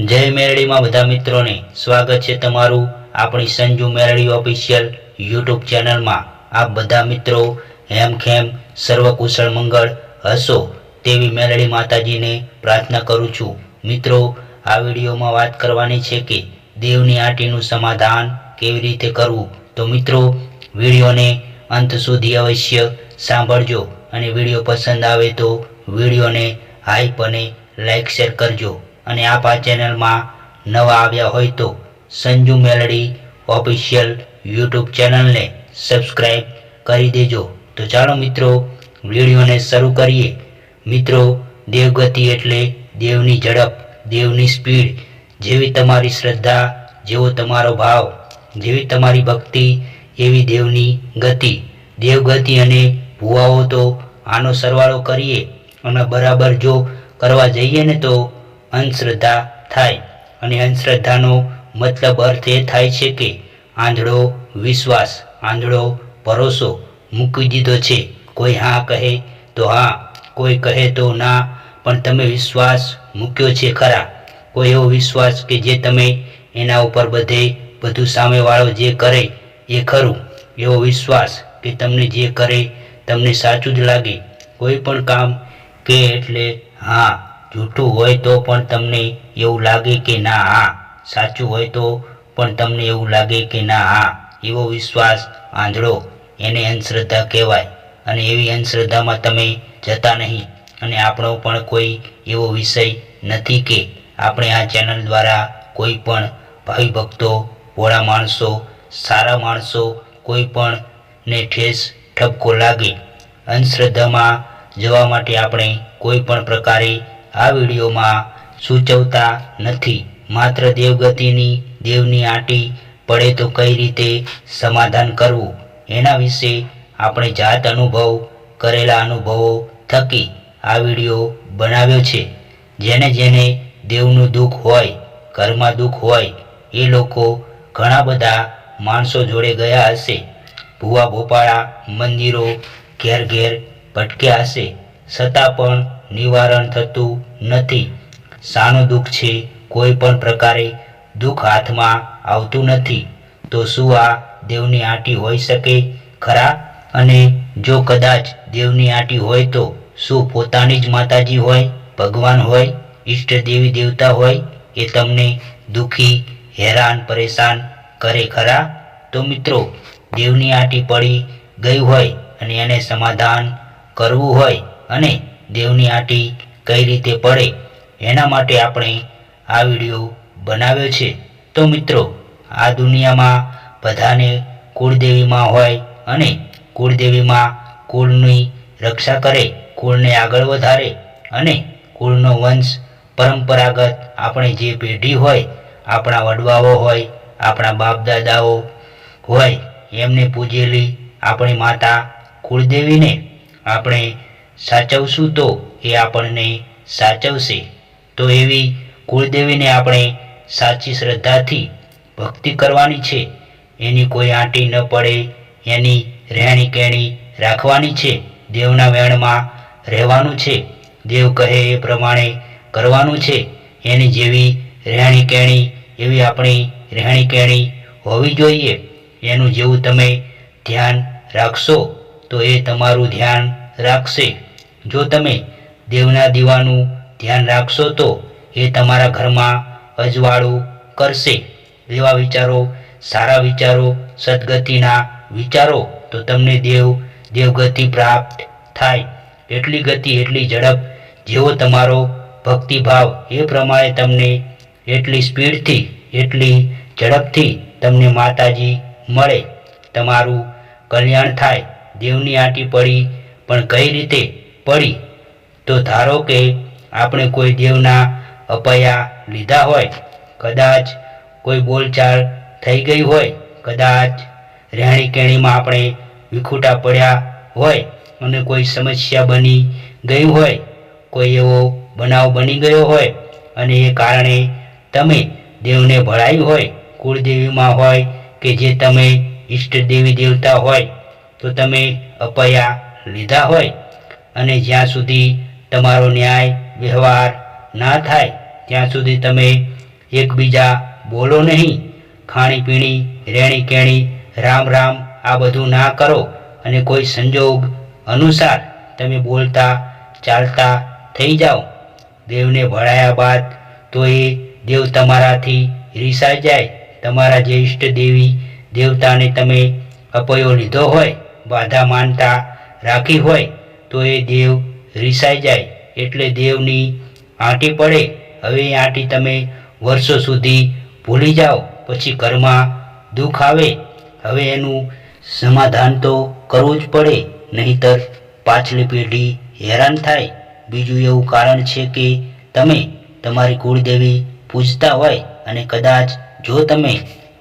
જય મેરડીમાં બધા મિત્રોને સ્વાગત છે તમારું આપણી સંજુ મેરડી ઓફિશિયલ યુટ્યુબ ચેનલમાં. આપ બધા મિત્રો હેમખેમ સર્વકુશળ મંગળ હશો તેવી મેરડી માતાજીને પ્રાર્થના કરું છું. મિત્રો, આ વિડીયોમાં વાત કરવાની છે કે દેવની આંટીનું સમાધાન કેવી રીતે કરવું? તો મિત્રો, વિડીયોને અંત સુધી અવશ્ય સાંભળજો અને વીડિયો પસંદ આવે તો વિડીયોને હાઈપ અને લાઈક શેર કરજો. અને આપ ચેનલમાં નવા આવ્યા હોય તો સંજુ મેલડી ઓફિશિયલ યુટ્યુબ ચેનલને સબસ્ક્રાઈબ કરી દેજો. તો ચાલો મિત્રો, વિડીયોને શરૂ કરીએ. મિત્રો, દેવગતિ એટલે દેવની ઝડપ, દેવની સ્પીડ. જેવી તમારી શ્રદ્ધા, જેવો તમારો ભાવ, જેવી તમારી ભક્તિ, એવી દેવની ગતિ. દેવગતિ અને ભુવાઓ તો આનો સરવાળો કરીએ અને બરાબર જો કરવા જઈએ ને તો અંધશ્રદ્ધા થાય. અને અંધશ્રદ્ધાનો મતલબ અર્થ એ થાય છે કે આંધળો વિશ્વાસ, આંધળો ભરોસો મૂકી દીધો છે. કોઈ હા કહે તો હા, કોઈ કહે તો ના, પણ તમે વિશ્વાસ મૂક્યો છે ખરા. કોઈ એવો વિશ્વાસ કે જે તમે એના ઉપર બધે બધું સામેવાળો જે કરે એ ખરું. એવો વિશ્વાસ કે તમને જે કરે તમને સાચું જ લાગે. કોઈ પણ કામ કે એટલે હા જૂઠું હોય તો પણ તમને એવું લાગે કે ના, હા. સાચું હોય તો પણ તમને એવું લાગે કે ના, હા. એવો વિશ્વાસ આંધળો એને અંધશ્રદ્ધા કહેવાય અને એવી અંધશ્રદ્ધામાં તમે જતા નહીં. અને આપણો પણ કોઈ એવો વિષય નથી કે આપણે આ ચેનલ દ્વારા કોઈ પણ ભાવિ ભક્તો માણસો, સારા માણસો કોઈ પણ ને ઠેસ ઠપકો લાગે. અંધશ્રદ્ધામાં જવા માટે આપણે કોઈ પણ પ્રકારે આ વિડીયોમાં સૂચવતા નથી. માત્ર દેવગતિની, દેવની આંટી પડે તો કઈ રીતે સમાધાન કરવું? એના વિશે આપણે જાત અનુભવ, કરેલા અનુભવો થકી આ વીડિયો બનાવ્યો છે. જેને જેને દેવનું દુઃખ હોય, ઘરમાં દુઃખ હોય, એ લોકો ઘણા બધા માણસો જોડે ગયા હશે. ભૂવા ભોપાળા, મંદિરો ઘેર ઘેર ભટક્યા હશે. છતાં પણ નિવારણ થતું નથી. શાનું દુઃખ છે, કોઈ પણ પ્રકારે દુઃખ હાથમાં આવતું નથી. તો શું આ દેવની આંટી હોઈ શકે? ખરા? અને જો કદાચ દેવની આંટી હોય તો શું પોતાની જ માતાજી હોય? ભગવાન હોય? ઈષ્ટ દેવી દેવતા હોય? એ તમને દુઃખી, હેરાન, પરેશાન કરે ખરા? તો મિત્રો, દેવની આંટી પડી ગઈ હોય અને એને સમાધાન કરવું હોય અને દેવની આંટી કઈ રીતે પડે એના માટે આપણે આ વીડિયો બનાવ્યો છે. તો મિત્રો, આ દુનિયામાં બધાને કુળદેવીમાં હોય અને કુળદેવીમાં કુળની રક્ષા કરે, કુળને આગળ વધારે અને કુળનો વંશ પરંપરાગત આપણે જે પેઢી હોય, આપણા વડવાઓ હોય, આપણા બાપ દાદાઓ હોય, એમને પૂજેલી આપણી માતા કુળદેવીને આપણે સાચવશું તો એ આપણને સાચવશે. તો એવી કુળદેવીને આપણે સાચી શ્રદ્ધાથી ભક્તિ કરવાની છે. એની કોઈ આંટી ન પડે, એની રહેણી કહેણી રાખવાની છે. દેવના વેણમાં રહેવાનું છે. દેવ કહે એ પ્રમાણે કરવાનું છે. એની જેવી રહેણી કહેણી એવી આપણી રહેણી કહેણી હોવી જોઈએ. એનું જેવું તમે ધ્યાન રાખશો, તો એ તમારું ધ્યાન રાખશે. જો તમે દેવના દીવાનું ધ્યાન રાખશો તો એ તમારા ઘરમાં અજવાળું કરશે. એવા વિચારો, સારા વિચારો, સદગતિના વિચારો તો તમને દેવ, દેવગતિ પ્રાપ્ત થાય. એટલી ગતિ, એટલી ઝડપ જેવો તમારો ભક્તિભાવ એ પ્રમાણે તમને એટલી સ્પીડથી, એટલી ઝડપથી તમને માતાજી મળે. તમારું કલ્યાણ થાય. દેવની આંટી પડી પણ કઈ રીતે પડી. તો ધારો કે આપણે કોઈ દેવના અપયા લીધા હોય, કદાચ કોઈ બોલચાલ થઈ ગઈ હોય, કદાચ રહેણી કેણીમાં આપણે વિખૂટા પડ્યા હોય અને કોઈ સમસ્યા બની ગઈ હોય, કોઈ એવો બનાવ બની ગયો હોય અને એ કારણે તમે દેવને ભળાયું હોય, કુળદેવીમાં હોય કે જે તમે ઈષ્ટ દેવી દેવતા હોય, તો તમે અપયા લીધા હોય અને જ્યાં સુધી તમારો ન્યાય, વ્યવહાર ના થાય, ત્યાં સુધી તમે એકબીજા બોલો નહીં. ખાણીપીણી રહેણી કેણી રામ રામ આ બધું ના કરો અને કોઈ સંજોગ અનુસાર તમે બોલતા, ચાલતા થઈ જાઓ. દેવને ભળાયા બાદ તો એ દેવ તમારાથી રીસાઈ જાય. તમારા જે ઈષ્ટ દેવી દેવતાને તમે અપયો લીધો હોય, બાધા માનતા રાખી હોય તો એ દેવ રીસાઈ જાય એટલે દેવની આંટી પડે. હવે એ આંટી તમે વર્ષો સુધી ભૂલી જાઓ, પછી ઘરમાં દુઃખ આવે. હવે એનું સમાધાન તો કરવું જ પડે, નહીંતર પાછલી પેઢી હેરાન થાય. બીજું એવું કારણ છે કે તમે તમારી કુળદેવી પૂજતા હોય અને કદાચ જો તમે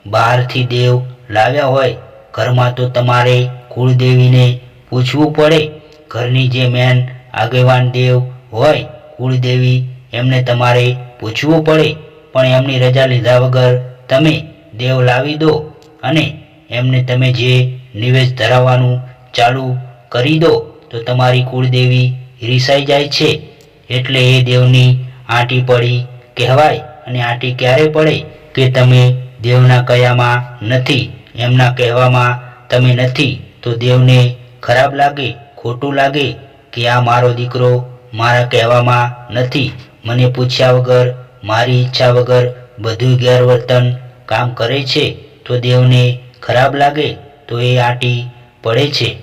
બહારથી દેવ લાવ્યા હોય, ઘરમાં તો તમારે કુળદેવીને પૂછવું પડે. ઘરની જે મેન આગેવાન દેવ હોય, કુળદેવી, એમને તમારે પૂછવું પડે, પણ એમની રજા લીધા વગર તમે દેવ લાવી દો અને એમને તમે જે નિવેશ ધરાવવાનું ચાલુ કરી દો, તો તમારી કુળદેવી રીસાઈ જાય છે. એટલે એ દેવની આંટી પડી કહેવાય અને આંટી ક્યારે પડે કે તમે દેવના કયામાં નથી, એમના કહેવામાં તમે નથી, તો દેવને ખરાબ લાગે. ખોટું લાગે કે આ મારો દીકરો મારા કહેવામાં નથી. મને પૂછ્યા વગર, મારી ઈચ્છા વગર બધું ગેરવર્તન કામ કરે છે? તો દેવને ખરાબ લાગે તો એ આટી પડે છે.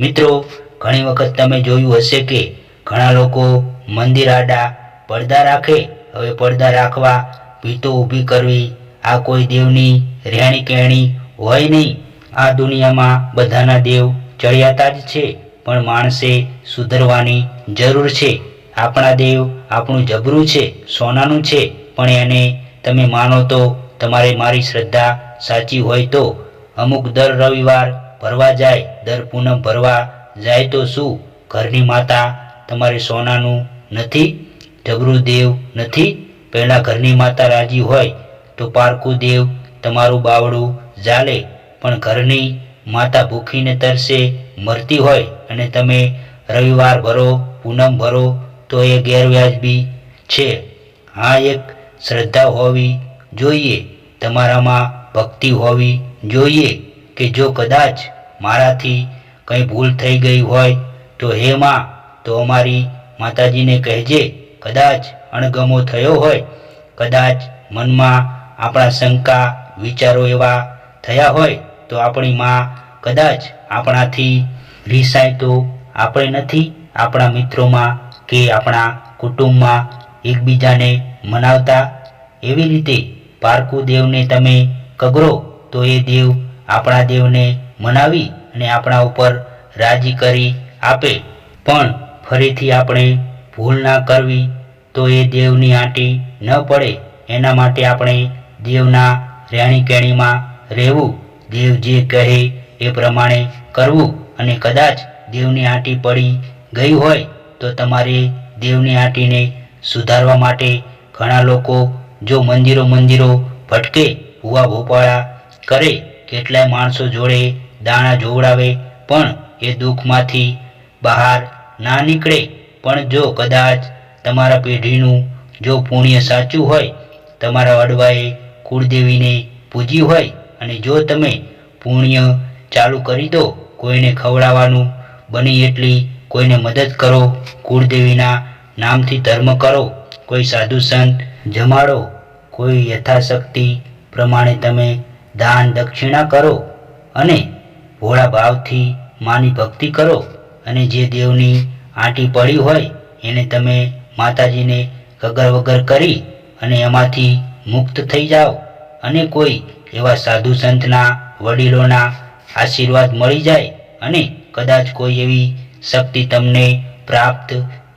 મિત્રો, ઘણી વખત તમે જોયું હશે કે ઘણા લોકો મંદિર આડા પડદા રાખે. હવે પડદા રાખવા ભીતો ઊભી કરવી આ કોઈ દેવની રહેણી કહેણી હોય નહીં. આ દુનિયામાં બધાના દેવ ચડિયાતા જ છે. પણ માણસે સુધરવાની જરૂર છે. આપણા દેવ આપણું જબરું છે, સોનાનું છે, પણ એને તમે માનો તો તમારે મારી શ્રદ્ધા સાચી હોય તો. અમુક દર રવિવાર ભરવા જાય, દર પૂનમ ભરવા જાય તો શું? ઘરની માતા તમારે સોનાનું નથી? જબરું દેવ નથી? પહેલાં ઘરની માતા રાજી હોય તો પારકું દેવ તમારું બાવડું જાલે પણ ઘરની માતા ભૂખીને તરસે, મરતી હોય અને તમે રવિવાર ભરો, પૂનમ ભરો, તો એ ગેરવ્યાજબી છે. આ એક શ્રદ્ધા હોવી જોઈએ, તમારામાં ભક્તિ હોવી જોઈએ કે જો કદાચ મારાથી કંઈ ભૂલ થઈ ગઈ હોય, તો હે માં, તો અમારી માતાજીને કહેજે, કદાચ અણગમો થયો હોય, કદાચ મનમાં આપણા શંકા, વિચારો એવા થયા હોય તો આપણી માં કદાચ આપણાથી રિસાય તો આપણે નથી. આપણા મિત્રોમાં કે આપણા કુટુંબમાં એકબીજાને મનાવતા એવી રીતે પારકુ દેવને તમે કગરો તો એ દેવ આપણા દેવને મનાવી અને આપણા ઉપર રાજી કરી આપે. પણ ફરીથી આપણે ભૂલ ના કરવી તો એ દેવની આંટી ન પડે. એના માટે આપણે દેવના રહેણી કેણીમાં રહેવું દેવ જે કહે એ પ્રમાણે કરવું અને કદાચ દેવની આંટી પડી ગઈ હોય તો તમારે દેવની આંટીને સુધારવા માટે ઘણા લોકો જો મંદિરો મંદિરો ભટકે, ભૂવા ભોપાળા કરે, કેટલાય માણસો જોડે દાણા જોવડાવે, પણ એ દુઃખમાંથી બહાર ના નીકળે. પણ જો કદાચ તમારા પેઢીનું જો પુણ્ય સાચું હોય, તમારા વડવાએ કુળદેવીને પૂજી હોય અને જો તમે પુણ્ય ચાલુ કરી દો, કોઈને ખવડાવવાનું બની એટલી કોઈને મદદ કરો, કુળદેવીના નામથી ધર્મ કરો, કોઈ સાધુ સંત જમાડો, કોઈ યથાશક્તિ પ્રમાણે તમે દાન દક્ષિણા કરો અને ભોળા ભાવથી માની ભક્તિ કરો અને જે દેવની આંટી પડી હોય, એને તમે માતાજીને કગર વગર કરી અને એમાંથી મુક્ત થઈ જાઓ અને કોઈ એવા સાધુ સંતના, વડીલોના આશીર્વાદ મળી જાય અને કદાચ કોઈ એવી શક્તિ તમને પ્રાપ્ત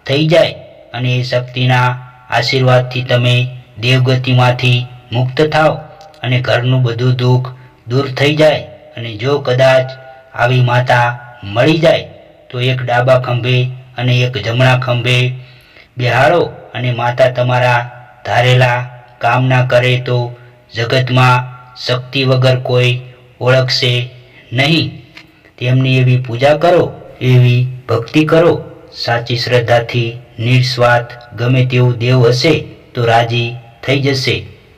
થઈ જાય અને એ શક્તિના આશીર્વાદથી તમે દેવગતિમાંથી મુક્ત થાઓ અને ઘરનું બધું દુઃખ દૂર થઈ જાય અને જો કદાચ આવી માતા મળી જાય, તો એક ડાબા ખંભે અને એક જમણા ખંભે બેહાડો અને માતા તમારા ધારેલા કામના કરે તો જગતમાં શક્તિ વગર કોઈ ઓળખશે નહીં. તેમની એવી પૂજા કરો, એવી ભક્તિ કરો. સાચી શ્રદ્ધાથી નિસ્વાર્થ ગમે તેવું દેવ હશે તો રાજી થઈ જશે.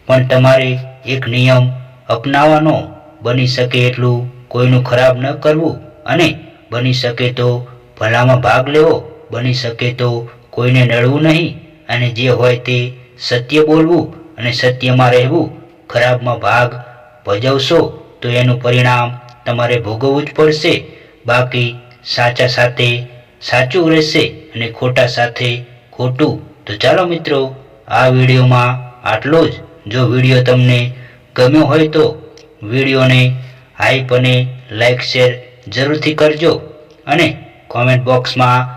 પણ તમારે એક નિયમ અપનાવવાનો, બની શકે એટલું કોઈનું ખરાબ ન કરવું અને બની શકે તો ભલામાં ભાગ લેવો, બની શકે તો કોઈને નડવું નહીં અને જે હોય તે સત્ય બોલવું અને સત્યમાં રહેવું, ખરાબમાં ભાગ ભજવશો, તો એનું પરિણામ તમારે ભોગવવું જ પડશે. બાકી સાચા સાથે સાચું રહેશે અને ખોટા સાથે ખોટું. તો ચાલો મિત્રો, આ વિડીયોમાં આટલો જ. જો વીડિયો તમને ગમ્યો હોય તો વિડીયોને હાઈપ અને લાઈક શેર જરૂરથી કરજો અને કોમેન્ટ બોક્સમાં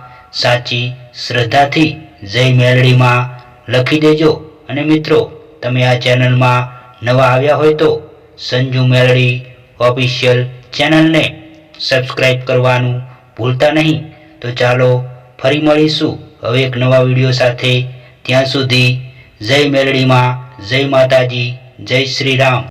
સાચી શ્રદ્ધાથી જય મેલડીમાં લખી દેજો. અને મિત્રો, તમે આ ચેનલમાં નવા આવ્યા હોય તો સંજુ મેલડી ઓફિશિયલ ચેનલને સબસ્ક્રાઈબ કરવાનું ભૂલતા નહીં. તો ચાલો ફરી મળીશું હવે એક નવા વીડિયો સાથે. ત્યાં સુધી જય મેલડીમાં જય માતાજી, જય શ્રી રામ